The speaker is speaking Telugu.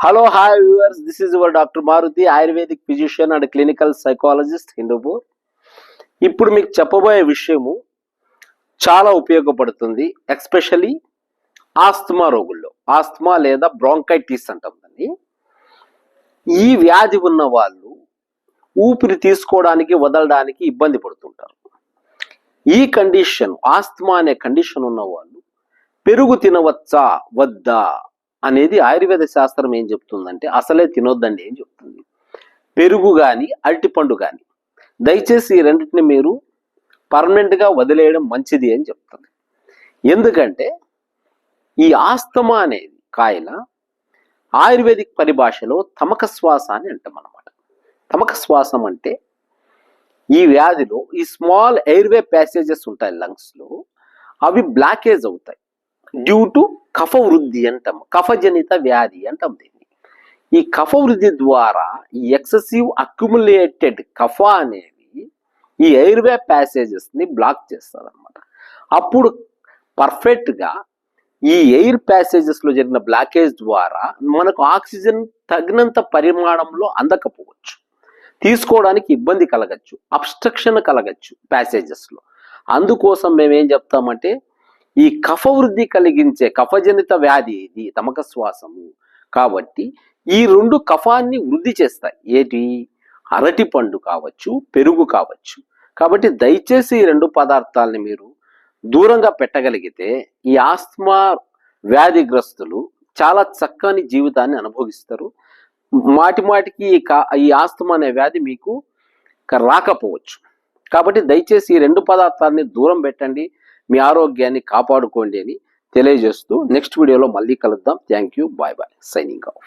Hello hi viewers this is your doctor Maruthi ayurvedic physician and clinical psychologist Hindupur ఇప్పుడు మీకు చెప్పబోయే విషయము చాలా ఉపయోగపడుతుంది ఎక్స్పెషలీ ఆస్తమా రోగుల్లో. ఆస్తమా లేదా బ్రాంకైటిస్ అంటాం దాన్ని. ఈ వ్యాధి ఉన్న వాళ్ళు ఊపిరి తీసుకోవడానికి వదలడానికి ఇబ్బంది పడుతుంటారు. ఈ కండిషన్ ఆస్తమా అనే కండిషన్ ఉన్న వాళ్ళు పెరుగు తినవచ్చా వద్దా? అనేది ఆయుర్వేద శాస్త్రం ఏం చెప్తుందంటే అసలే తినొద్దండి ఏం చెప్తుంది. పెరుగు కానీ అరటిపండు కానీ దయచేసి ఈ రెండింటిని మీరు పర్మనెంట్గా వదిలేయడం మంచిది అని చెప్తుంది. ఎందుకంటే ఈ ఆస్తమా అనేది కాయన ఆయుర్వేదిక్ పరిభాషలో తమక శ్వాస అని అంటాం అనమాట తమక శ్వాసం అంటే ఈ వ్యాధిలో ఈ స్మాల్ ఎయిర్వే ప్యాసేజెస్ ఉంటాయి లంగ్స్లో అవి బ్లాకేజ్ అవుతాయి. డ్యూ టు కఫ వృద్ధి అంటాం కఫజనిత వ్యాధి అంటాం దీన్ని. ఈ కఫ వృద్ధి ద్వారా ఈ ఎక్సెసివ్ అక్యుములేటెడ్ కఫ అనేది ఈ ఎయిర్వే ప్యాసేజెస్ని బ్లాక్ చేస్తుంది అనమాట అప్పుడు పర్ఫెక్ట్గా ఈ ఎయిర్ ప్యాసేజెస్లో జరిగిన బ్లాకేజ్ ద్వారా మనకు ఆక్సిజన్ తగినంత పరిమాణంలో అందకపోవచ్చు. తీసుకోవడానికి ఇబ్బంది కలగచ్చు. అబ్స్ట్రక్షన్ కలగచ్చు ప్యాసేజెస్లో. అందుకోసం మేము ఏం చెప్తామంటే ఈ కఫ వృద్ధి కలిగించే కఫజనిత వ్యాధి ఇది తమక శ్వాసము కాబట్టి ఈ రెండు కఫాన్ని వృద్ధి చేస్తాయి. ఏటి? అరటి పండు కావచ్చు పెరుగు కావచ్చు. కాబట్టి దయచేసి ఈ రెండు పదార్థాలని మీరు దూరంగా పెట్టగలిగితే ఈ ఆస్మా వ్యాధిగ్రస్తులు చాలా చక్కని జీవితాన్ని అనుభవిస్తారు. మాటి మాటికి ఈ ఆస్తమా అనే వ్యాధి మీకు రాకపోవచ్చు. కాబట్టి దయచేసి ఈ రెండు పదార్థాలని దూరం పెట్టండి. మీ ఆరోగ్యాన్ని కాపాడుకోండి అని తెలియజేస్తూ నెక్స్ట్ వీడియోలో మళ్ళీ కలుద్దాం. Thank you bye bye signing off